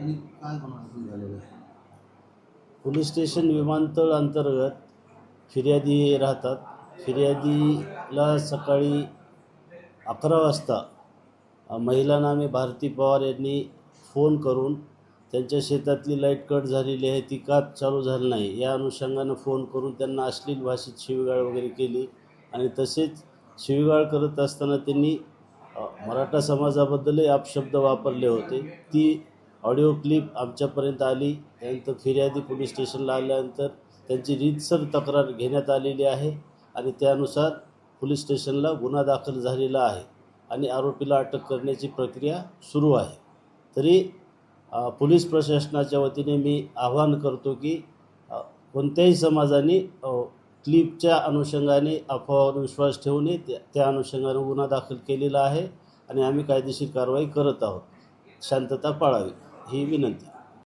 आणि काय गुन्हा झालेलं आहे? पोलीस स्टेशन विमानतळ अंतर्गत फिर्यादी राहतात. फिर्यादीला सकाळी अकरा वाजता महिला नामे भारती पवार यांनी फोन करून त्यांच्या शेतातली लाइट कट झालेली आहे ती का चालू झाली नाही या अनुषंगानं फोन करून त्यांना अश्लील भाषेत शिवीगाळ वगैरे केली आणि तसेच शिवीगाळ करत असताना त्यांनी मराठा समाजाबद्दलही अपशब्द वापरले होते. ती ऑडिओ क्लिप आमच्यापर्यंत आली. त्यानंतर फिर्यादी पोलीस स्टेशनला आल्यानंतर त्यांची रीतसर तक्रार घेण्यात आलेली आहे आणि त्यानुसार पोलीस स्टेशनला गुन्हा दाखल झालेला आहे आणि आरोपीला अटक करण्याची प्रक्रिया सुरू आहे. तरी पोलीस प्रशासनाच्या वतीने मी आवाहन करतो की कोणत्याही समाजाने क्लिपच्या अनुषंगाने अफवावर विश्वास ठेवू नये त्या त्या अनुषंगाने गुन्हा दाखल केलेला आहे आणि आम्ही कायदेशीर कारवाई करत आहोत. शांतता पाळावी. هي من انتهى